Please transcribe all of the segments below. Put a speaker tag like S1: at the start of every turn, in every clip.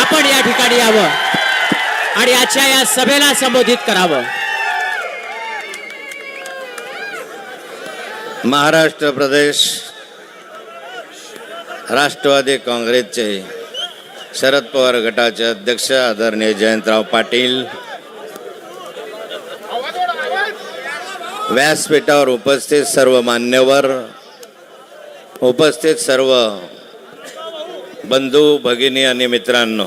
S1: आपण या ठिकाणी यावं आणि आजच्या या सभेला संबोधित करावं.
S2: महाराष्ट्र प्रदेश राष्ट्रवादी काँग्रेसचे शरद पवार गटाचे अध्यक्ष आदरणीय जयंतराव पाटील व्यासपीठावर उपस्थित सर्व मान्यवर उपस्थित सर्व बंधू भगिनी आणि मित्रांनो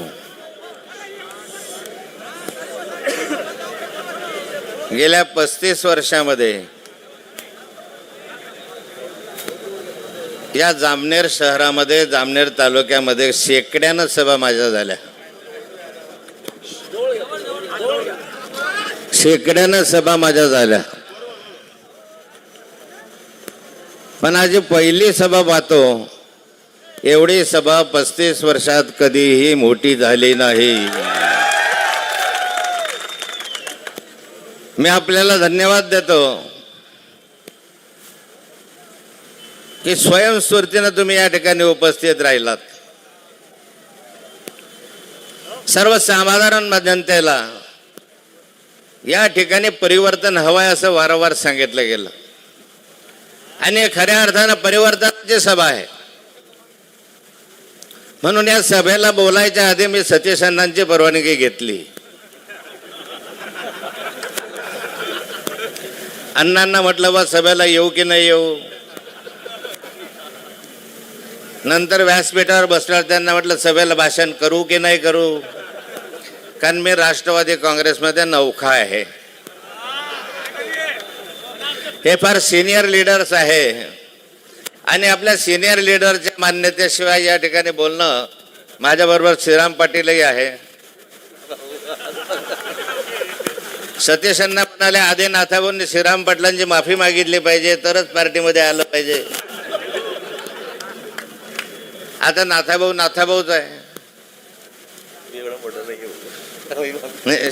S2: गेल्या पस्तीस वर्षामध्ये या जामनेर शहरामध्ये जामनेर तालुक्यामध्ये शेकड्यानं सभा माझ्या झाल्या. शेकड्यानं सभा माझ्या झाल्या. पण आज पहिली सभा पाहतो. एवढी सभा पस्तीस वर्षात कधीही मोठी झाली नाही. मी आपल्याला धन्यवाद देतो. की स्वयंस्फूर्तीनं तुम्ही या ठिकाणी उपस्थित राहिलात. सर्वसाधारण जनतेला या ठिकाणी परिवर्तन हवंय असं वारंवार सांगितलं गेलं. आणि खऱ्या अर्थानं परिवर्तनाची सभा आहे. म्हणून या सभेला बोलायच्या आधी मी सतीश अण्णांची परवानगी घेतली. अण्णांना म्हटलं बा सभेला येऊ की नाही येऊ? नंतर व्यासपीठावर बसल्यावर त्यांना म्हटलं सभेला भाषण करू की नाही करू? कारण मी राष्ट्रवादी काँग्रेसमध्ये नौखा आहे. हे फार सिनियर लीडर्स आहे. आणि आपल्या सिनियर लीडरच्या मान्यतेशिवाय या ठिकाणी बोलणं माझ्याबरोबर श्रीराम पाटीलही आहे. सतीशांना म्हणाले आधी नाथाभाऊंनी श्रीराम पाटलांची माफी मागितली पाहिजे तरच पार्टीमध्ये आलं पाहिजे. आता नाथाभाऊ नाथाभाऊच आहे.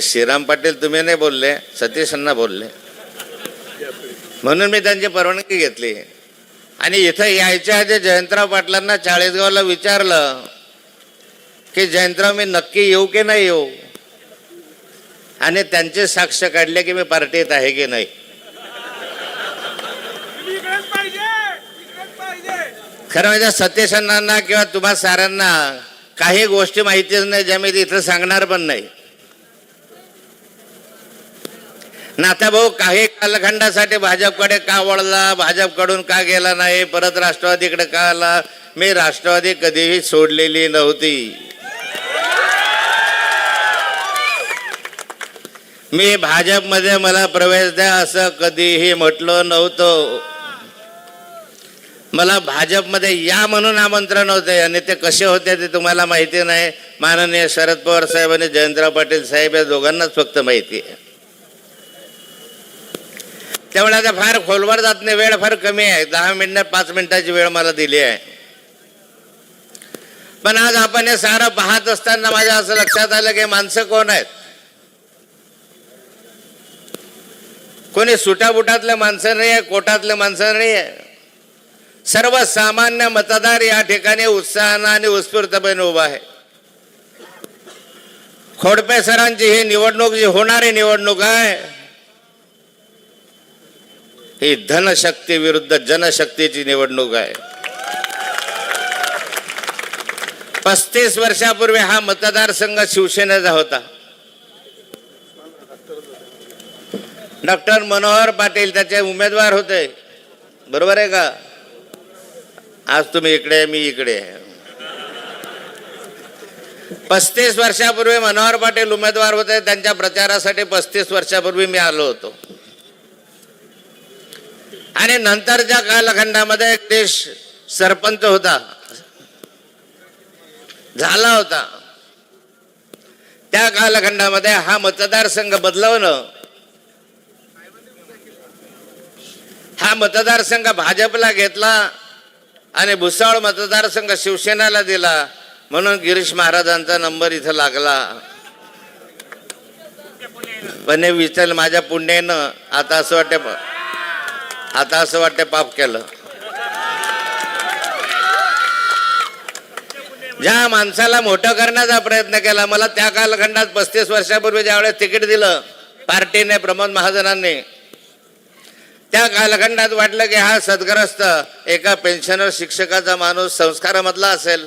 S2: श्रीराम पाटील तुम्ही नाही बोलले सतीशांना बोलले. म्हणून मी त्यांची परवानगी घेतली. आणि इथं यायच्या आधी जयंतराव पाटलांना चाळीसगावला विचारलं की जयंतराव मी नक्की येऊ की नाही येऊ? आणि त्यांचे साक्ष काढले की मी पार्टीत आहे की नाही. खरं म्हणजे सतीश अण्णांना किंवा तुम्हा साऱ्यांना काही गोष्टी माहितीच नाही ज्या मी इथं सांगणार पण नाही. नाथाभाऊ काही कालखंडासाठी भाजपकडे का वळला? भाजपकडून का गेला नाही? परत राष्ट्रवादीकडे का आला? मी राष्ट्रवादी कधीही सोडलेली नव्हती. मी भाजपमध्ये मला प्रवेश द्या असं कधीही म्हटलं नव्हतं. मला भाजपमध्ये या म्हणून आमंत्रण होते आणि ते कसे होते ते तुम्हाला माहिती नाही. माननीय शरद पवार साहेब आणि जयंतराव पाटील साहेब या दोघांनाच फक्त माहिती आहे. त्यामुळे आता फार खोलवर जात नाही वेळ फार कमी आहे. दहा मिनिटं पाच मिनिटाची वेळ मला दिली आहे. पण आज आपण हे सारं पाहत असताना माझ्या असं लक्षात आलं की माणसं कोण आहेत? कोणी सुटाबुटातले माणसं नाही आहे कोटातले माणसं नाही आहे सर्वसामान्य मतदार या ठिकाणी उत्साहानं आणि उत्स्फूर्तपणे उभा आहे. खोडपे सरांची ही निवडणूक जी होणारी निवडणूक आहे ही धनशक्ती विरुद्ध जनशक्तीची निवडणूक आहे. पस्तीस वर्षापूर्वी हा मतदारसंघ शिवसेनेचा होता. डॉक्टर मनोहर पाटील त्याचे उमेदवार होते. बरोबर आहे का? आज तुम्ही इकडे आहे, मी इकडे. आहे. पस्तीस वर्षापूर्वी मनोहर पाटील उमेदवार होते त्यांच्या प्रचारासाठी पस्तीस वर्षापूर्वी मी आलो होतो. आणि नंतरच्या कालखंडामध्ये एक देश सरपंच होता झाला होता त्या कालखंडामध्ये हा मतदारसंघ बदलवणं हा मतदारसंघ भाजपला घेतला आणि भुसावळ मतदारसंघ शिवसेनेला दिला म्हणून गिरीश महाराजांचा नंबर इथं लागला. पण विचार माझ्या पुण्यानं आता असं वाटतं आता असं वाटतं पाप केलं. ज्या माणसाला मोठं करण्याचा प्रयत्न केला मला त्या कालखंडात पस्तीस वर्षापूर्वी ज्यावेळेस तिकीट दिलं पार्टीने प्रमोद महाजनांनी त्या कालखंडात वाटलं की हा सदग्रस्त एका पेन्शनर शिक्षकाचा माणूस संस्कारामधला असेल.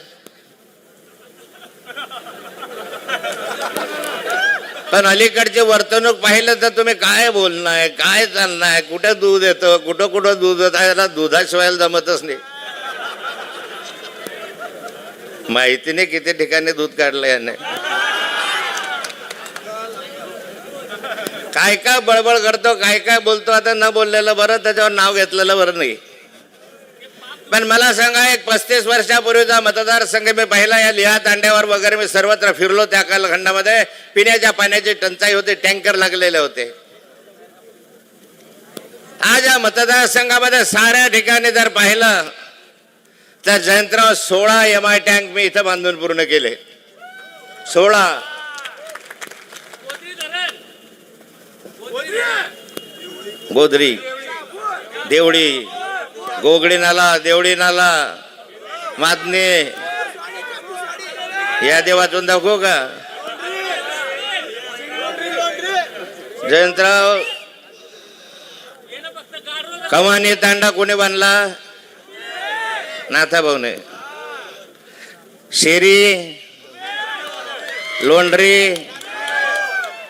S2: पण अलीकडचे वर्तणूक पाहिलं तर तुम्ही काय बोलणार? काय चालणार? कुठं दूध येतं? कुठं कुठं दूध येतं? याला दुधाशिवाय जमतच नाही. माहिती नाही किती ठिकाणी दूध काढलं याने. काय काय बळबळ करतो काय काय बोलतो आता न बोललेलं बरं त्याच्यावर नाव घेतलेलं बरं नाही. पण मला सांगा एक पस्तीस वर्षापूर्वीचा मतदारसंघ मी पाहिला या लिहा तांड्यावर वगैरे मी सर्वत्र फिरलो त्या कालखंडामध्ये. पिण्याच्या पाण्याची टंचाई होती टँकर लागलेले होते. आज या मतदारसंघामध्ये साऱ्या ठिकाणी जर पाहिलं तर जयंतराव सोळा एम आय टँक मी इथं बांधून पूर्ण केले. सोळा. गोदरी. देवडी गोगडी नाला देवडी नाला मातने. या देवातून दाखवू का? जयंतराव. कमानी तांडा कोणी बांधला? नाथा भाऊने. शेरी. लोंढरी.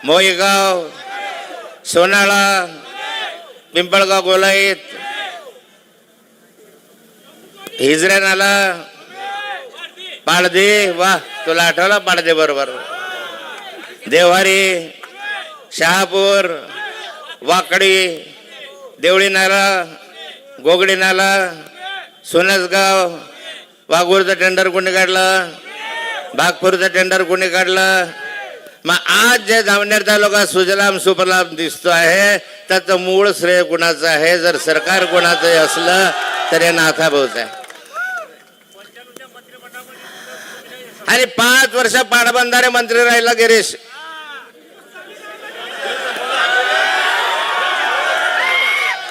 S2: मोईगाव. सोनाळा. पिंपळगाव गोलाईत. हिजऱ्यान नाला पाडदे वा तुला आठवला पाडदे बरोबर? देवारी शहापूर वाकडी देवळी नाला गोगडी नाला सोनसगाव वाघूरचं टेंडर कोणी काढलं? भागपूरचं टेंडर कोणी काढलं? मग आज जे जामनेर तालुका सुजलाम सुफलाम दिसतो आहे त्याचं मूळ श्रेय कुणाचं आहे? जर सरकार कोणाचं असलं तर हे नाथा आहे आणि पाच वर्ष पाटबंधारे मंत्री राहिला गिरीश.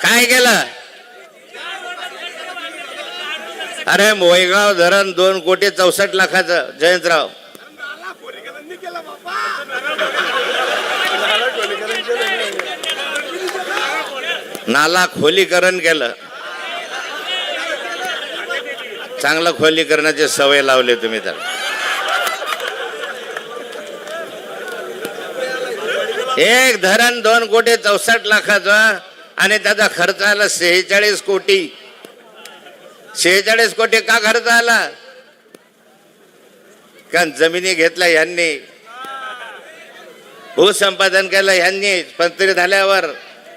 S2: काय केलं? अरे मोयगाव धरण दोन कोटी चौसष्ट लाखाचं जयंतराव.
S3: नाला
S2: खोलीकरण केलं. चांगलं खोलीकरणाची सवय लावली तुम्ही तर. एक धरण दोन कोटी चौसष्ट लाखाचा आणि त्याचा खर्च आला सेहेचाळीस कोटी. शेहेचाळीस कोटी का खर्च आला? कारण जमिनी घेतल्या यांनी. भूसंपादन केलं यांनी मंत्री झाल्यावर.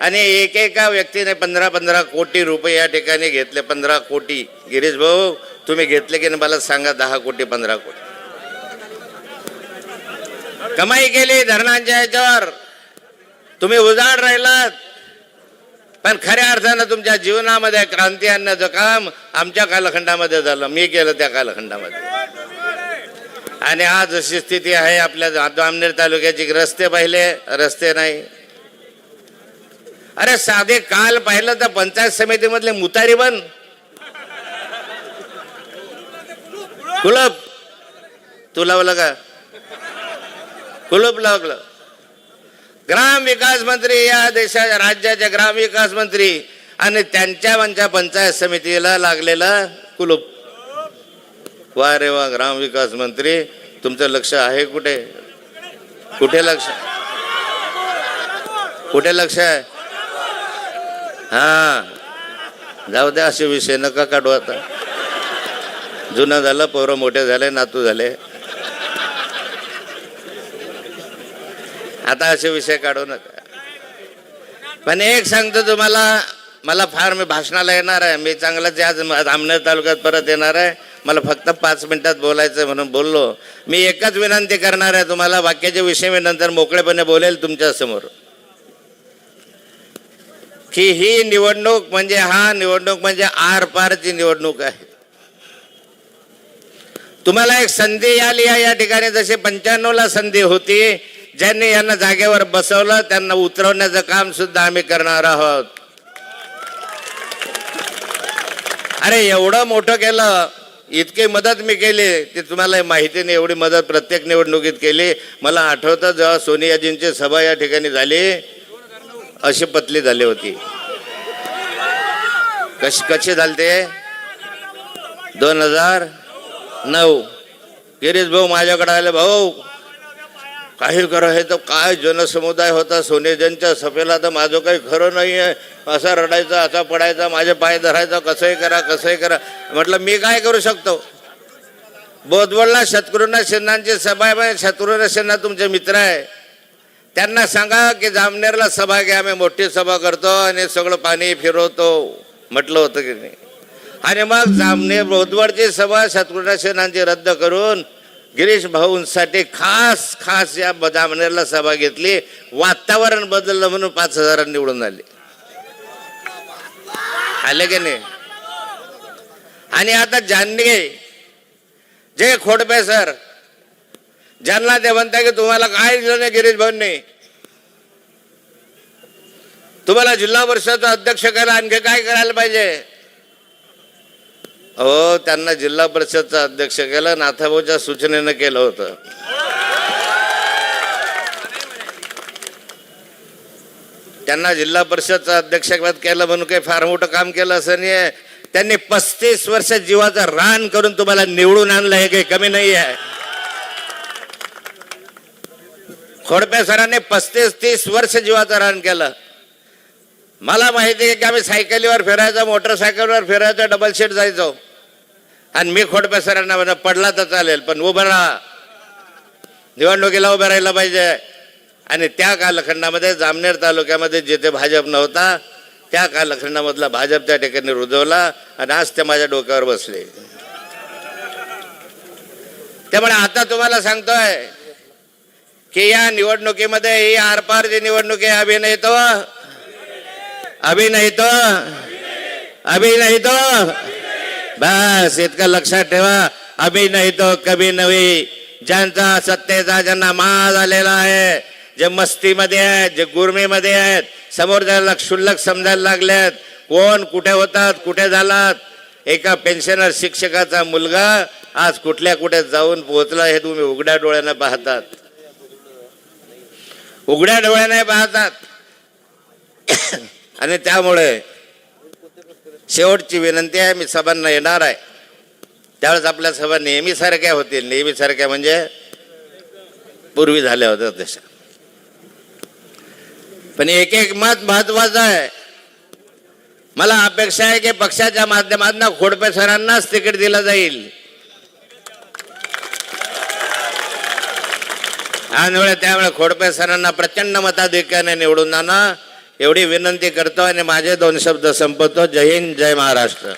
S2: आणि एकेका व्यक्तीने पंधरा पंधरा कोटी रुपये या ठिकाणी घेतले पंधरा कोटी. गिरीश भाऊ तुम्ही घेतले की नाही मला सांगा दहा कोटी पंधरा कोटी. कमाई केली धरणांच्या याच्यावर. तुम्ही उजाड राहिलात. पण खऱ्या अर्थानं तुमच्या जीवनामध्ये क्रांती आणण्याचं काम आमच्या कालखंडामध्ये झालं. मी केलं त्या कालखंडामध्ये. आणि आज अशी स्थिती आहे आपल्या जामनेर तालुक्याची रस्ते पाहिले रस्ते नाही. अरे साधे काल पाहिलं तर पंचायत समितीमधले मुतारी बन. कुलप. तू लावलं का? कुलूप लावलं. ग्राम विकास मंत्री या देशाच्या राज्याचे ग्राम विकास मंत्री आणि त्यांच्या आमच्या पंचायत समितीला लागलेलं कुलूप. वा रे वा ग्राम विकास मंत्री. तुमचं लक्ष आहे कुठे? कुठे लक्ष? कुठे लक्ष आहे? हा. जाऊ द्या असे विषय नका काढू आता. जुनं झालं पोरं मोठे झाले नातू झाले. आता असे विषय काढू नका. पण एक सांगतो तुम्हाला मला फार मी भाषणाला येणार आहे. मी चांगलाच आज धामनेर तालुक्यात परत येणार आहे. मला फक्त पाच मिनिटात बोलायचं म्हणून बोललो. मी एकच विनंती करणार आहे तुम्हाला वाक्याचे विषय मी नंतर मोकळेपणे बोलेल तुमच्यासमोर. की ही निवडणूक म्हणजे हा निवडणूक म्हणजे आर पारची निवडणूक आहे. तुम्हाला एक संधी आली आहे या ठिकाणी. जशी पंच्याण्णवला संधी होती ज्यांनी यांना जागेवर बसवलं त्यांना उतरवण्याचं काम सुद्धा आम्ही करणार आहोत. अरे एवढं मोठं केलं इतकी मदत मी केली ते तुम्हाला माहिती नाही एवढी मदत प्रत्येक निवडणुकीत केली. मला आठवतं जेव्हा सोनियाजींची सभा या ठिकाणी झाली अशी पतली झाली होती. कशी कशी झाली ते? दोन हजार नऊ. गिरीश भाऊ माझ्याकडे आले भाऊ काही करा हे तर काय जनसमुदाय होता सोनेजनच्या सभेला तर माझं काही खरं नाही आहे असा रडायचा असा पडायचा माझे पाय धरायचा कसंही करा कसंही करा. म्हटलं मी काय करू शकतो? बोधवडला शत्रुघ्न सिन्हांची सभा आहे शत्रुघ्न सिन्हा तुमचे मित्र आहे. त्यांना सांगा की जामनेरला सभा घ्या आम्ही मोठी सभा करतो आणि सगळं पाणी फिरवतो. म्हटलं होतं की नाही. आणि मग जामनेर बोधवडची सभा शत्रुघ्न सिन्हांची रद्द करून गिरीश भाऊंसाठी खास खास या बदामनेरला सभा घेतली. वातावरण बदललं म्हणून पाच हजारांनी निवडून आले. आले की नाही? आणि आता जानगे जे खोडपे सर. ज्यांना ते म्हणता की तुम्हाला काय दिलं नाही गिरीश भाऊंनी. तुम्हाला जिल्हा परिषदचा अध्यक्ष करायला आणखी काय करायला पाहिजे? हो त्यांना जिल्हा परिषदचा अध्यक्ष केलं नाथाभाऊच्या सूचनेनं केलं होतं. त्यांना जिल्हा परिषदचा अध्यक्षपद केलं म्हणून काही फार मोठं काम केलं असं नाही त्यांनी पस्तीस वर्ष जीवाचं रान करून तुम्हाला निवडून आणलं हे काही कमी नाही आहे खोडपे सरांनी पस्तीस तीस वर्ष जीवाचं रान केलं. मला माहिती आहे की आम्ही सायकलीवर फिरायचो मोटरसायकलवर फिरायचो डबल सीट जायचो. आणि मी खोटप्या सरांना म्हणा पडला तर चालेल पण उभं राहा. निवडणुकीला उभं राहिला पाहिजे. आणि त्या कालखंडामध्ये जामनेर तालुक्यामध्ये जिथे भाजप नव्हता त्या कालखंडामधला भाजप त्या ठिकाणी रुजवला आणि आज ते माझ्या डोक्यावर बसले. त्यामुळे आता तुम्हाला सांगतोय की या निवडणुकीमध्ये ही आरपार जी निवडणूक आहे तो अभिनय तो बस इतकं लक्षात ठेवा. अभिनय नाही तो कभी नवी ज्यांचा सत्तेचा ज्यांना मा झालेला आहे जे मस्तीमध्ये आहेत जे गुरमीमध्ये आहेत समोर त्याला क्षुल्लक समजायला लागल्यात कोण कुठे होतात कुठे झालात? एका पेन्शनर शिक्षकाचा मुलगा आज कुठल्या कुठे जाऊन पोहोचला हे तुम्ही उघड्या डोळ्याने पाहतात. उघड्या डोळ्याने पाहतात. आणि त्यामुळे शेवटची विनंती आहे मी सभांना येणार आहे. त्यावेळेस आपल्या सभा नेहमीसारख्या होतील. नेहमीसारख्या म्हणजे पूर्वी झाल्या होत्या तशा. पण एक एक मत महत्वाचं आहे. मला अपेक्षा आहे की पक्षाच्या माध्यमातून खोडपे सरांनाच तिकीट दिलं जाईल. त्यामुळे त्यामुळे खोडपे सरांना प्रचंड मताधिक्याने निवडून जाणं एवढी विनंती करतो आणि माझे दोन शब्द संपवतो जय हिंद जय महाराष्ट्र